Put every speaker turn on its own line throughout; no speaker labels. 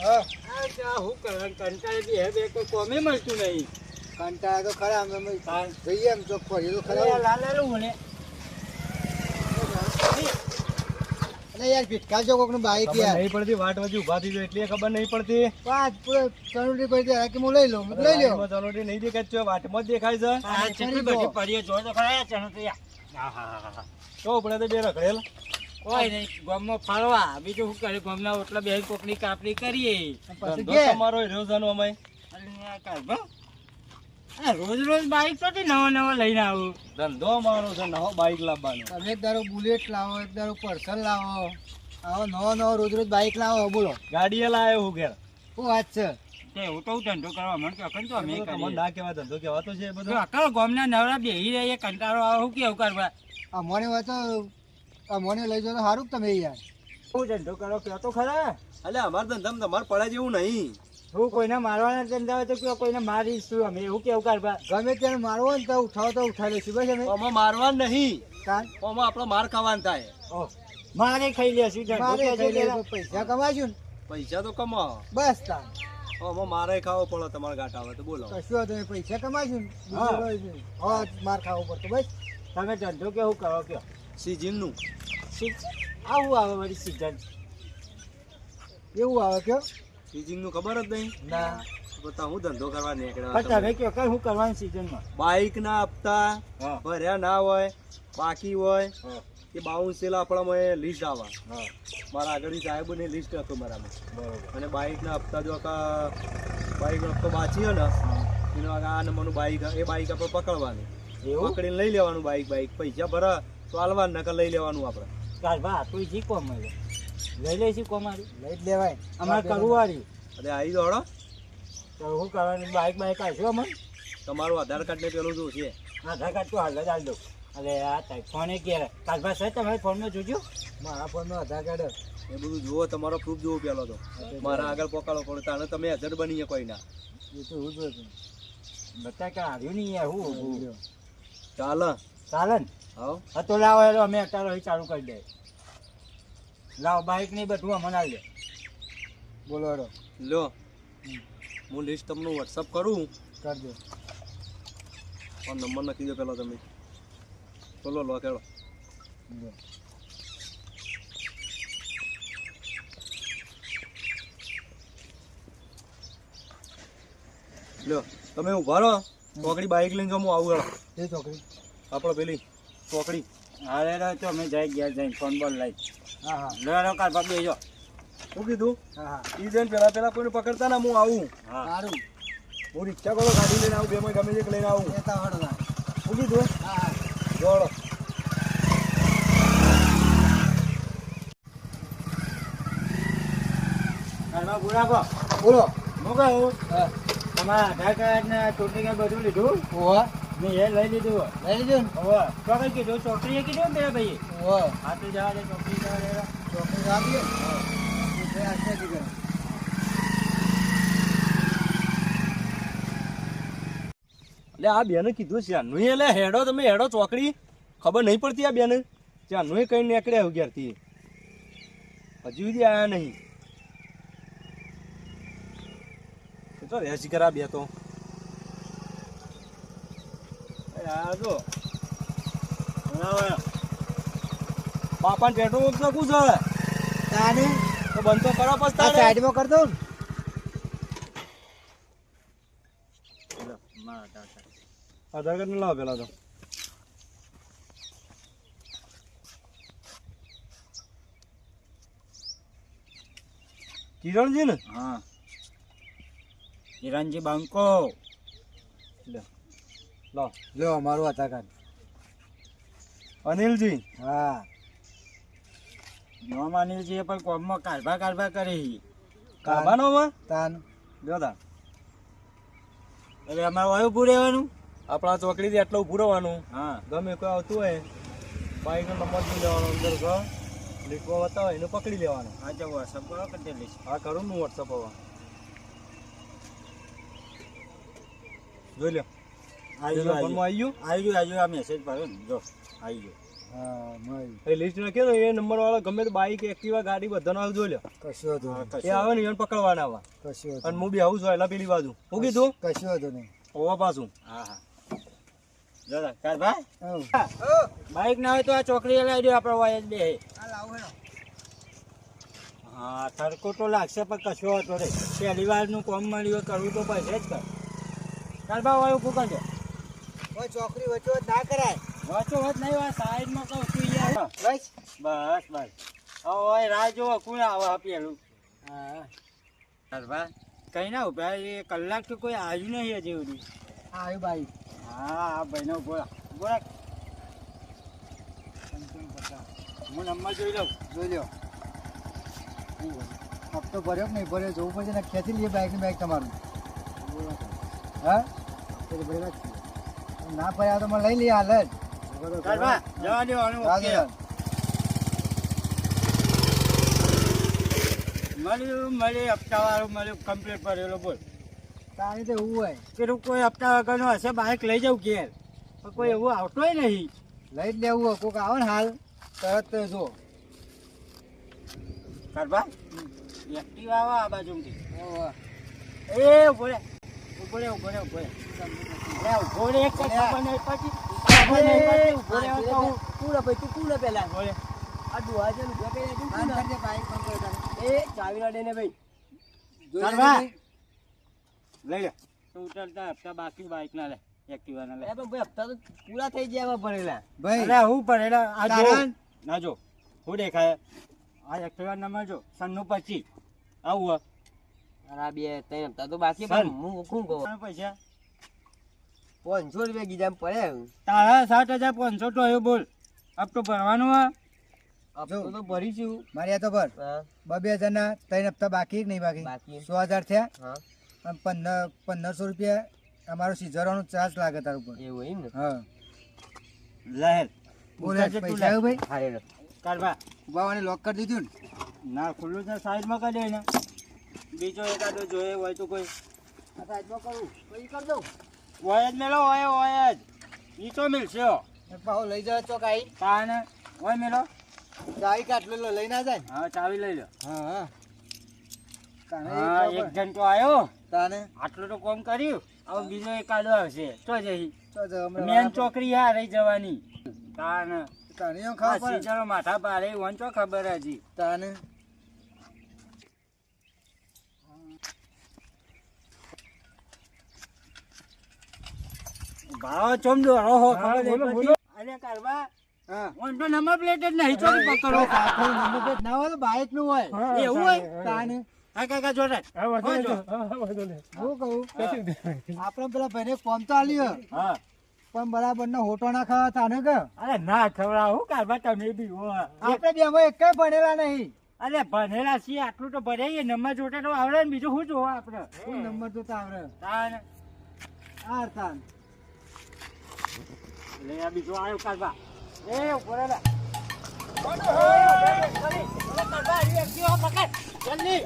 હા
આ ત્યાં હું કરે કંટાળે બી
બાઈક યાર
પડતી વાટ ઊભા થઈ ગયો એટલી ખબર નહીં પડતી
વાત પૂરો હું લઈ લઉં લઈ લ્યો
લાઈનમાં નહીં દેખાય છે વાટમાં જ દેખાય છે બે રખડેલ
કોઈ નહીં ગામમાં ફરવા બીજું શું કરે? ગામના ઓટલા બે કોકની કાપણી કરીએ.
તમારો રોજાનો અમે.
રોજ રોજ બાઈક તો નવો નવો લઈને આવું.
ધંધો અમારો છે નવો બાઈક લાવવાનો.
તમે એક દારો બુલેટ લાવો એક દારો પર્સન લાવો. આવો નવો નવો રોજ રોજ બાઈક લાવો બોલો.
ગાડીએ લાવ્યો હું ઘેર.
શું વાત છે?
તે હું તો ધંધો કરવા મને કે અખંડ તો અમે
તમને ના કેવા ધંધો કહેવાતો છે એ
જો
બધો
અકલ ગામના નવરા બેહી રહીએ કંટાળો આવે હું કેવું કરવા
અમારે વાત હોય તો આ મોને લઈ જાઓ તો સારું તમે યાર
હું ધંધો કરો કયો તો ખરા.
એટલે અમારા ધંધામાં તમારે પડે જેવું નહીં.
હું કોઈને મારવાના ધંધા હોય તો કયો કોઈને મારીશું? અમે એવું કેવું કરવા
ગમે ત્યારે મારવો ને તો ઉઠાવો તો ઉઠાવી લઈશું બસ અમે
અમે મારવા નહીં. આમાં આપણો માર ખાવાનું થાય.
મારે ખાઈ લેશું
મારે ખાઈ પૈસા કમાશું ને.
પૈસા તો કમાવો
બસ તાર
આમાં મારે ખાવો પડે તમારા ગાંઠ આવે તો બોલો.
કશું નહીં પૈસા કમાશું.
હા.
માર ખાવો પડતો બસ.
તમે ધંધો કેવું કરો કયો?
સિઝનનું.
આવું આવે મારી સીઝન.
એવું આવે કે?
સિઝનનું ખબર જ નહીં?
ના.
બતા હું ધંધો કરવા નીકળ્યા
તમે કયો કઈ હું કરવાની સીઝનમાં?
બાઇક ના હપ્તા ભર્યા ના હોય બાકી હોય
એ
એ બાઉન્સેલા આપણામાં લિસ્ટ આવે. મારા આગળની સાહેબની લિસ્ટ હતું બરાબર
બરોબર.
અને બાઇકના હપ્તા જો કા બાઇકનો હપ્તો બાચી ને એનો આ નંબરનું બાઇક એ બાઇક આપણે પકડવાની. પકડીને લઈ લેવાનું બાઇક બાઇક પૈસા ભરા તો હાલવા નકર લઈ લેવાનું આપણે.
કાલ બા તું જી કોમ મળે લઈ લઈશું કોમારી?
લઈ જ લેવાય.
અમારે કરવું વાળી
અરે આવી દોડો
તો હું કરવાની? બાઇક બાઇક આવશો અમને?
તમારું આધાર કાર્ડ ને પેલું શું છે?
આધાર કાર્ડ તો હાલ જ હાલ દઉં. અરે આ તારી ફોને ક્યારે કાલભા સાહેબ તમારે ફોનમાં જોજો.
મારા ફોનનો આધાર કાર્ડ
એ બધું જુઓ તમારો પ્રૂફ જુઓ પેલો તો. મારા આગળ પોકાળો પડે તાણે તમે હાજર બની કોઈ ના
એ તો હું જોતું
બતા કે આવ્યું નહીં યાર હું
ચાલ
ચાલ. ને હા? તો લાવો હેલો અમે અત્યારે ચાલુ કરી દે લાવો બાઇક નહીં બધું અમને આવી દે
બોલો હેડો.
લો હું લિસ્ટ તમને વોટ્સઅપ કરું.
કરજો.
પણ નંબર નાખી દો પેલો તમે. બોલો લો કેળો
લો.
તમે ઊભા રહો. ચોકડી બાઇક લઈને જો હું આવું હેળો
એ છોકરી
આપણે પેલી ચોકડી
અરે રે તો અમે જઈ ગયા જઈને ફોન બોલ લઈ.
હા હા.
લો લો કાલ બાપ બેજો
શું કીધું?
હા હા.
ઈ જઈને પેલા પેલા કોઈને પકડતા ના હું આવું.
હા.
સારું.
હું રિક્ષા કરો ગાડી લઈને આવું બેમાં ગમે એક લઈને આવું.
એ તો હેડો.
શું કીધું?
હા હા.
બુરાકો
બોલો.
હું કહું તમારા આધાર કાર્ડ ને ચૂંટણી કાર્ડ બધું લીધું?
ઓવા
મેં એ લઈ લીધું.
લઈ લીધું ને?
તો કઈ કીધું ચોકડીએ કીધું ને ભાઈએ
ઓવા
હા તો જવા દે ચોકડી જવા દે.
ચોકડી આવી આશા જ
એટલે આ બેને કીધું છે આનું એટલે હેડો તમે હેડો ચોકડી. ખબર નહીં પડતી આ બેને? ત્યાંનું કઈ નીકળ્યા અગિયારથી હજુ સુધી આયા નહીં. તો રહેશી કરા બે તો. યાર જો બાપાને પેટ્રોલ શકું છે
તાને?
તો બંધ તો કરો
આ
તારે.
સાઈડમાં કર દઉં ને.
આધાર કાર્ડ ને લાવો પેલા તો. કિરણજી ને?
હા. કિરણજી બાંકો.
લાવો
લો મારું આધાર કાર્ડ
અનિલજી.
હા.
માની છે પણ કોમમાં કારભા કારભા કરી.
કાઢવાનો માં
તાન.
જો તા
એટલે અમારે વાયુ ઉભું રહેવાનું?
આપણા ચોકડીથી આટલું ઉભું રહેવાનું.
હા.
ગમે કોઈ આવતું હોય બાઈકનો નંબર જોઈ લેવાનો અંદર ગયો લીટવો બતાવો એનું પકડી લેવાનું.
હા જો વોટ્સઅપ કરો કરી લઈશ.
હા કરું હું વોટ્સઅપ હવે. જોઈ લ્યો.
આવી ગયો
આવી
આવી
આવી ગયું?
ગયો. આવી ગયો આ મેસેજ પડ્યો ને. જો આવી ગયો.
હા
લિસ્ટ નાખ્યો ને એ નંબર વાળો ગમે તો બાઈક એક્ટિવા ગાડી બધાનો આવે જોઈ લો
કશું હતું
એ આવે ને એને પકડવાના આવા.
કશું
અને હું બી આવું છું એટલે પેલી બાજુ. હું કીધું?
કશું હતું નહીં.
ઓવા પાછું.
હા હા. કારભાઈ બાઈક ના હોય તો આ ચોકડી લાવી દો આપણે વાય જ બે
આ લાવો હેડો.
હા તડકો તો લાગશે પણ કશો હતો રે પહેલી વારનું કોમ મળ્યું કરવું તો પડશે જ કર. કારભાઈ વાળું કું કરજો.
ઓય છોકરી વચ્ચે વચ્ચે ના કરાય.
વાંચો વાત નહીં હોય સાઈડમાં કહું તું યાર
બસ.
બસ બસ. હવે રાહ જોવો કોણ આવે પેલું?
હા.
કારભાઈ કઈ ના ઊભા એ કલાક તો કોઈ આવ્યું નહીં હજી સુધી.
આવ્યું ભાઈ
હા આ ભાઈનો બોલા બોલા હું નંબર જોઈ લઉં
જોઈ લો હપ્તો ભર્યો કે નહીં ભર્યો? જોવું પડશે ને ખેંચી લઈએ બાઇકની બાઇક તમારું. હા? ભરેલા જ. ના પડ્યા તો મને લઈ લઈએ હાલ જ.
જવા
દેવાનું.
મળ્યું મળ્યું હપ્તાવાળું મળ્યું કમ્પ્લીટ ભરેલો બોલ.
તારી તો એવું હોય.
પેલું કોઈ હપ્તા વગરનો હશે બાઇક લઈ જાઉં ઘેર. પણ કોઈ એવું આવતોય નહીં.
લઈ જ લેવું હોય કોઈક આવે ને હાલ. તરત જો.
કરવા એક્ટિવ આવો આ બાજુથી. એ ઊભો રે. ઊભો રે ઊભો રે ઊભો રે. બાકી બાઈક ના લે એક્ટિવા ના લે.
હપ્તા તો પૂરા થઈ ગયા ભરેલા.
ભાઈ.
હું ભરેલા? આ ના જો. હું દેખાય? આ એક્ટિવા નંબર જો. સન્નું પચીસ આવું
આ બે ત્રણ હપ્તા તો બાકી. હું શું કહું?
પૈસા
પાંચસો રૂપિયા ગીજામાં પડે
તારા સાત હજાર પાંચસો તો આવ્યો બોલ. હપ્તો ભરવાનો હે
હપ્તો તો ભરીશું.
મારી આ તો ભર.
હા.
બબે હજારના ત્રણ હપ્તા બાકી નહીં બાકી?
બાકી.
સો હજાર થયા?
હા.
અને પંદર પંદરસો રૂપિયા અમારો સિઝરવાનો ચાર્જ લાગે તાર ઉપર.
એવું એમ ને?
હા.
લહેર.
બોલે પૈસા આવ્યો ભાઈ?
હારે
કાઢવા.
ઉભાવાને લોક કરી દીધું ને?
ના ખુલ્લું છે સાઈડમાં કરી દે ને બીજો એકાદો જોઈએ હોય તો કોઈ.
આ સાઈડમાં કરું. પછી કરી દઉં.
જ મેલો હોય હોય જ. તો મિલશે.
એક પાહો લઈ જાય ચોક આવી
તાને હોય મેલો?
ચાવી કાટલો લો લઈ ના જાય
હા ચાવી લઈ લો.
હા હા.
હા
એક
એક જણ તો આવ્યો
તાને
આટલું તો કોમ કર્યું. હવે બીજો એકાદો આવશે. તો જઈ. મેન ચોકરી હા રહી જવાની. તાને આ
ખાવા પડે
માથા પાડે વન ચો ખબર હજી.
તાને
ભાવ ચોમ હો
હા, બોલો,
નહીં
બોલો.
પડતી. અરે કારવા
હા.
વન તો નંબર પ્લેટ જ નહીં ચોરી પકડો.
નંબર પ્લેટ ના હોય બાઇકનું હોય.
એવું હોય?
તાને
હા કાકા જોડે હું
કહું આપણે પેલા ભાઈને કોમ તો આલ્યો
હા.
પણ બરાબર ના હોટો ના ખાવા તાને કે?
અરે ના ખવડાવું કારવા તમે બી હો.
આપણે બે અમે એક ભણેલા નહીં.
અરે ભણેલા છીએ આટલું તો ભરાઈએ નંબર જોતા તો આવડે ને બીજું શું જોવા આપણે?
શું નંબર તો આવડે?
તાન
આર તાન
લે આ બીજો આવ્યો કારવા એ ઊભો રહે લે. જલ્દી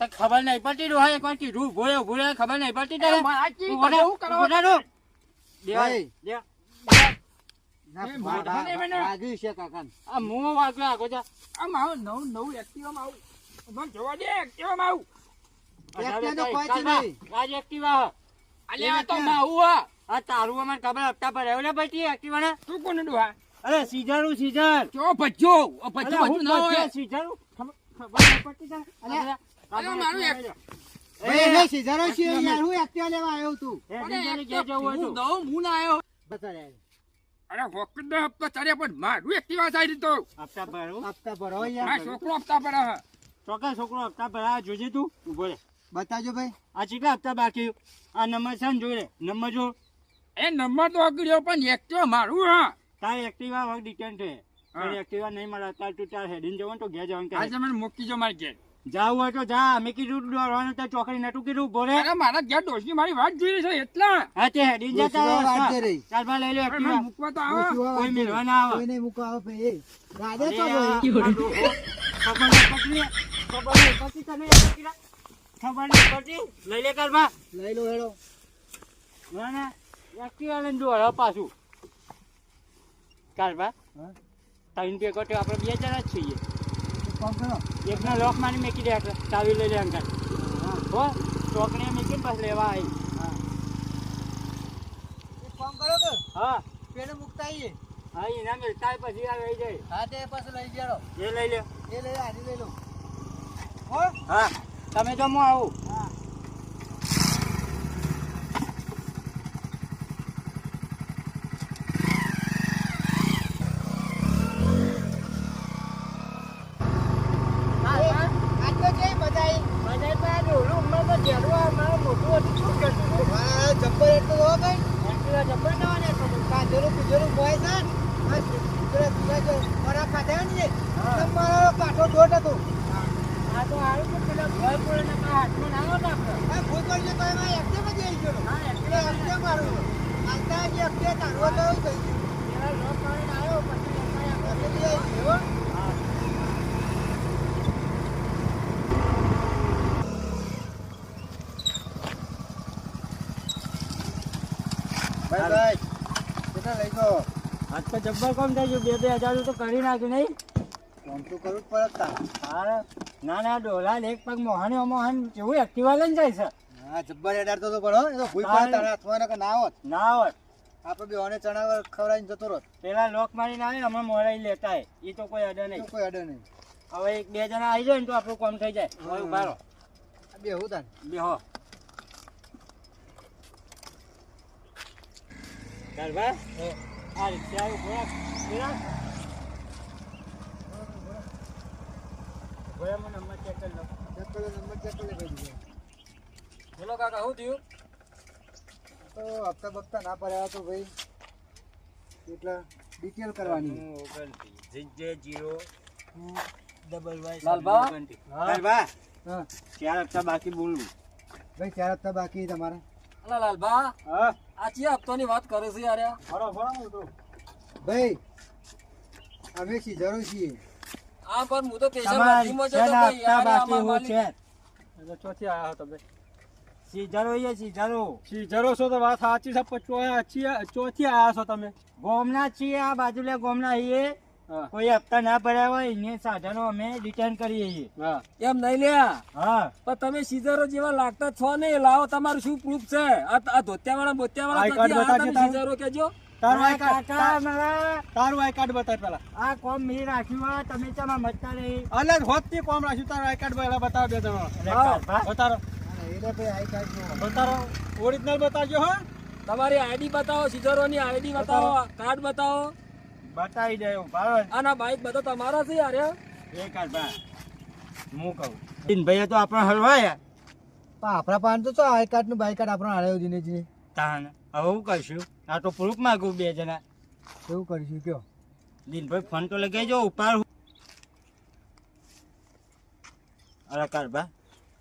ખબર નહીં પડતી ડોહા એક વાર કીધું ઊભો ભૂલે ખબર નહીં પડતી
જોવા દે એક્ટિવામાં આવું
એક્ટિવા
આ
તારું અમારે ખબર હપ્તા પર આવ્યો ને પછી એક્ટિવાના
તું કોને ડોહા
અરે સીઝરું સીઝર
ચો ભજ્જો. ભજ્જો ભજ્જો ના હોય?
ખબર પડતી? અરે,
મારું એક
છે યાર, હું એકટીવા લેવા આવ્યો
તો હું દઉં, હું ના આવ્યો.
બતાડે.
અરે હોકડ હપ્તા ચાલે પણ મારું એક્ટિવા થાય દીધો
હપ્તા ભરું?
હપ્તા ભરો યાર.
છોકરો હપ્તા હે.
ચોક્કસ છોકરો હપ્તા ભરા જોજે તું. ઊભો રે
બતાવજો ભાઈ.
આ ચીકલા હપ્તા બાકી. આ નંબર છે ને જોઈ લે. નંબર જો
એ નંબર તો અગડ્યો પણ એક્ટિવા મારું હા.
તારે એક્ટિવા વગ ડિટેન છે. એક્ટિવા નહીં મળે તાર તું તાર હેડિન જવાનું તો ઘેર જવાનું
આજે મને મૂકી જો મારે ઘેર.
જાવું હોય તો જા. અમે કીધું દોડવાનું તો ચોકડી નતું કીધું બોલે.
અરે મારા ઘેર ડોશી મારી વાત જોઈ રહી છે એટલા.
હા તે હેડીને જતા. ચાલ બા લઈ લે એક્ટિવા
મૂકવા તો આવો.
કોઈ મિલવા ના આવે.
કોઈ નહીં મૂકવા આવે ભાઈ. એ, રાધે તો ભાઈ.
ખબર નહીં પડતી ખબર નહીં પડતી તને ખબર નહીં પડતી લઈ લે કર બા
લઈ લો હેડો.
ના ના. એક્ટિવા લઈને દોડો પાછું. કાલ બા.
હા?
ત્રણ ભેગો તો આપણે બે જણા જ છીએ. એકના લોક મારી મેકી દે ચાવી લઈ લે અંકલ. હો. ચોકડીએ મેકીને પાછું લેવા આવી
કામ કરો કે
હા.
પેલે મૂકતા આવીએ
હા એના હોય પછી આ લઈ જાય.
હા તે પછી લઈ ગયો
એ લઈ લે.
એ લઈ આજે લઈ લો. હો?
હા. તમે જમો આવું
હા આટલો છે બધાય
બધા તો આ ડોલું હમણાં તો જેડું આ મારું મોટું હતું શું કરતું હતું?
હા જબ્બર એટલો હો ભાઈ
એક્ટિવા જબર ના હોય ને એટલું બધું.
કુજોરું બોય ને? પેલા પેલા ખોરાક ખાધા ને તમારો કાઠો દોઢ હતો.
આ તો છે પેલા ભય પડે હાથમાં ના આવત આપણે.
ભૂલ પડી તો એમાં એકદમ જ આવી ગયો.
હા,
એટલે એકદમ મારું. હાલતા જે તો એવું
પેલા લોક આવ્યો પછી
ગયું આવી ગયો
હા.
ભાઈ. કેટલા લઈ ગયો
આજ તો જબ્બર કોમ થઈ ગયું. બે બે હજાર તો કરી નાખ્યું નહીં.
કોમ તો કરવું પડે તાર.
ના ના ડોલા એક પગ મોહન મોહન જેવું એક્ટિવા લઈને જાય છે.
હા જબ્બર એડાડતો તો પડો એ તો ભૂલ પડે તારા હાથમાં કે ના આવત
ના હોય
આપણે બે ઓને ચણા ખવડાવીને જતો રહો
પેલા લોક મારીને આવે અમે મોરાઈ લેતા એ તો કોઈ અડે નહીં.
કોઈ અડે નહીં.
હવે એક બે જણા આવી જાય ને તો આપણું કોમ થઈ જાય. હવે ઊભા રહો.
બે હું બે
બેહો. ગરબા આ રિક્ષા. ઊભો રાખ, મને નંબર ચેક કરી લો
ચેક કરો નંબર ચેક કરી ભાઈ
બોલો કાકા શું થયું
તો હપ્તા બપ્તા ના પડ્યા તો ભાઈ એટલે ડિટેલ કરવાની
લાલબા? લાલબા
હા
ચાર હપ્તા બાકી બોલું
ભાઈ ચાર હપ્તા બાકી તમારે
અલા લાલબા
હા
આ ચિયા હપ્તાની વાત કરે છે યાર
ફરો ફરો હું તો.
ભાઈ અમે સીઝરો છીએ.
આ પણ હું તો પેશા
તમારી
મધ્યમાં જતો
છેલ્લા
ભાઈ યાર આ
બાકી હું છે? ચોથી આવ્યા તમે સીઝરો એ સીઝરો
સીઝરો છો તો વાત સાચી છે પણ ચોથી ચોથી આયા છો તમે.
ગોમના છીએ આ બાજુલે ગોમના છીએ.
હા
કોઈ હપ્તા ના ભર્યા હોય એને સાધનો અમે રિટર્ન કરીએ છીએ.
એમ નહીં લ્યા.
હા.
પણ તમે સીઝરો જેવા લાગતા છો ને લાવો તમારું શું પ્રૂફ છે? આ ધોતિયાવાળા બોતિયાવાળા. સીઝરો કેજો
તારું. આઈ કાર્ડ તારું આઈ કાર્ડ બતાવ પેલા.
આ કોમ મેં રાખ્યું હોય તમે ચમાં મતતા રહી
અલગ હોતથી કોમ રાખ્યું તારું આઈ કાર્ડ પેલા બતાવો બે જણો. બતારો બતારો ઓરિજિનલ બતાવજો હા.
તમારી આઈડી બતાવો સીઝરોની આઈડી બતાવો. કાર્ડ બતાવો.
બતાવી દે ભાવે.
આના બાઈક બધા તમારા છે યાર
એ ભાઈ. હું કહું. ભાઈ તો આપણે હલવાયા
પણ આપણા પાન તો આ આઈ કાર્ડનું બાઈક કાર્ડ આપણો આળ્યો જીને જીને.
તાન હવે હું કરશું? આ તો પ્રૂફ માંગુ બે જણા.
એવું કરીશું કયો?
દિનભાઈ ફોન તો લગાઈ ઉપર અરે કારબા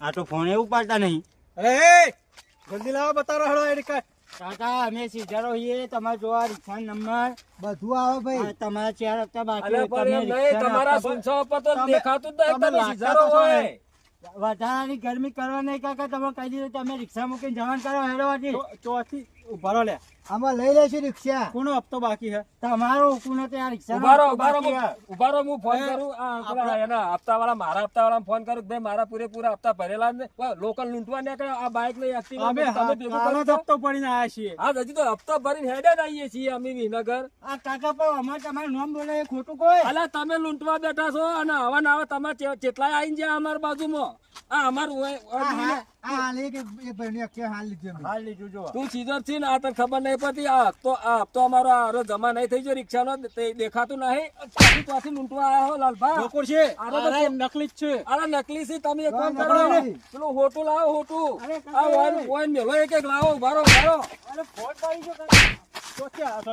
આ તો ફોન એવું પાડતા નહીં.
અરે એ જલ્દી લાવો બતાવો હળો એડી કાર્ડ
કાકા અમે સીધારો છીએ તમારે જોવા રિક્ષા નંબર.
બધું આવે ભાઈ.
તમારે ચાર હપ્તા બાકી
તમારા તો દેખાતું જ નહીં
તમે
હોય.
વધારાની ગરમી કરવા નહીં કાકા તમે કહી દીધું તમે રિક્ષા મૂકીને જવાનું કરો હેડવાથી
ચોથી ઊભા રહો લે.
આમાં લઈ લેશું રિક્ષા.
કોનો હપ્તો બાકી છે?
તમારો કોનો આ રિક્ષા
ઉભારો ઉભારો ઊભા રહો, ઊભા રહો, હું ફોન કરું. આ એના હપ્તાવાળા મારા હપ્તાવાળાને ફોન કરું કે ભાઈ મારા પૂરેપૂરા હપ્તા ભરેલા ને. લોકલ લૂંટવા ને આ બાઇક લઈ એક્ટિવા
અમે હપ્તો પડીને આયા છીએ.
હા હજી તો હપ્તો ભરીને હેડે જ આવીએ છીએ અમે વિનગર.
આ કાકા પણ અમારે તમારું નામ બોલે ખોટું કોઈ?
અલા તમે લૂંટવા બેઠા છો અને આવા ને આવા તમારે જેટલા ચેટલાય આવીને જ્યાં અમારા બાજુમાં? આ અમારું હોય-
આ
હોય
હા- આ હાલ એક એ ભાઈની હાલ લીધી
હાલ લીધું જો
તું સીધો છે ને આ તને ખબર નહીં પડતી આ હપ્તો આ હપ્તો અમારો આરો જમા નહીં થઈ ગયો રિક્ષાનો તે દેખાતું નહીં. પાછી ત્યાંથી લૂંટવા આવ્યા હો લાલભા
બકોર છે.
આનો
આ નકલી છે.
અરે નકલી છે તમે એક કામ કરો. પેલું હોટું લાવો હોટું. આ વાઈન વાઈન મેલો એક લાવો
અરે ફોન પડી ગયો
તે? આ
તો.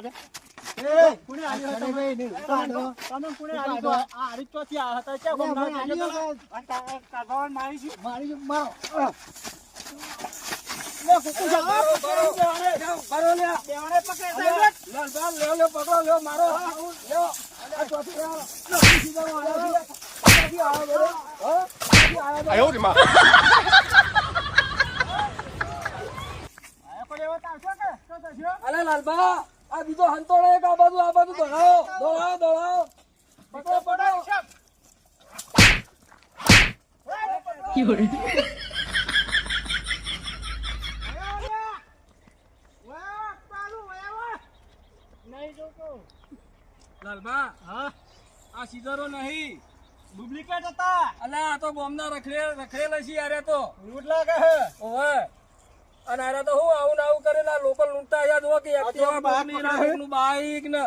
આ કાકા કાકાઓને મારીશું.
મારી જો મારો. આ,
બીજો હંતોડો એક આ બાજુ આ બાજુ દોડાવો દોડાવો દોડાવો. પકડો પકડો. લાલભા
હા?
આ સીધરો નહીં.
ડુપ્લિકેટ હતા.
અલે આ તો બોમના રખડે રખડેલા છે યાર તો.
લૂંટ લાગે
ઓવે. અને આરે તો હું આવું આવું કરેલા લોકો લૂંટતા આયા જો કે એક્ટિવા
બાઈકનું
બાઈક ને.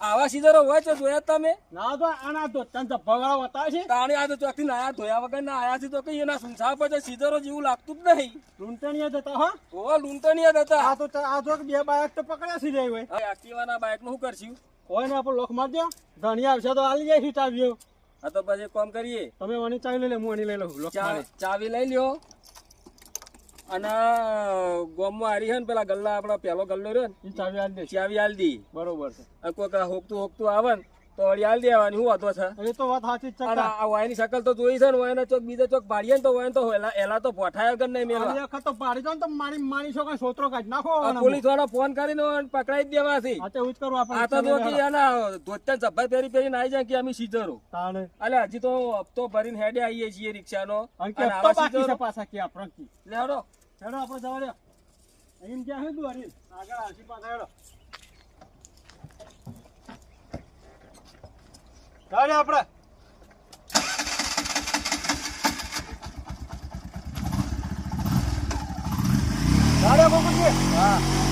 આવા સીધરો હોય છે જોયા તમે.
ના તો આના તો તને ધબ્બાવાળા બતાવે છે.
તાણી આ તો ચોકથી નાયા ધોયા વગર ના આયા છે તો કઈ એના સુનસા પર તો સીધરો જેવું લાગતું જ નહીં.
લૂંટણીયા જતા હા.
ઓ લૂંટણીયા જતા.
આ તો આ તો બે બાઈક તો પકડ્યા છે જાય હોય
એક્ટિવાના બાઈકનું શું કરશું?
કોઈ ને આપણે લોક માર દો ધણી આવશે તો જાય સીટ આવ્યો.
આ તો પછી કોમ કરીએ.
તમે વની ચાવી લઈ લે હું લઈ લઉં.
ચાવી લઈ લ્યો. અને ગોમમાં હારી હે ને પેલા ગલ્લા આપડા પેલો ગલ્લો રહ્યો ને
ચાવી આલદી
ચાવી આલ
બરોબર છે.
કોઈક હોકતું હોકતું આવે ને તો વળી દેવાની શું વાતો છે?
એ તો વાત સાચી છે
આ વાયની શકલ તો જોઈ છે ને વાયના ચોક બીજા ચોક પાડીએ ને તો વાયન તો એલા એલા તો પોઠાય વગર નહીં મેળવા
વખત તો પાડી દો ને તો મારી માની છો કે સોતરો કાઢ નાખો
પોલીસવાળા ફોન કરીને પકડાઈ જ દેવાથી
આ તો એવું જ કરવું આપણે.
આ તો જો કે એના ધોત્યા જબ્બર પહેરી પહેરીને આવી જાય કે અમે સીધરો.
તાણે.
અલે હજી તો હપ્તો ભરીને હેડે આવીએ છીએ રિક્ષાનો.
અને હપ્તો બાકી છે પાછા કે આપણે
લેડો
હેડો આપણે જવા દે. અહીં ક્યાં હે દુઆરી આગળ આવશે પાછા હેડો. ગાડી આપણે. ગાડી આપણે
હા.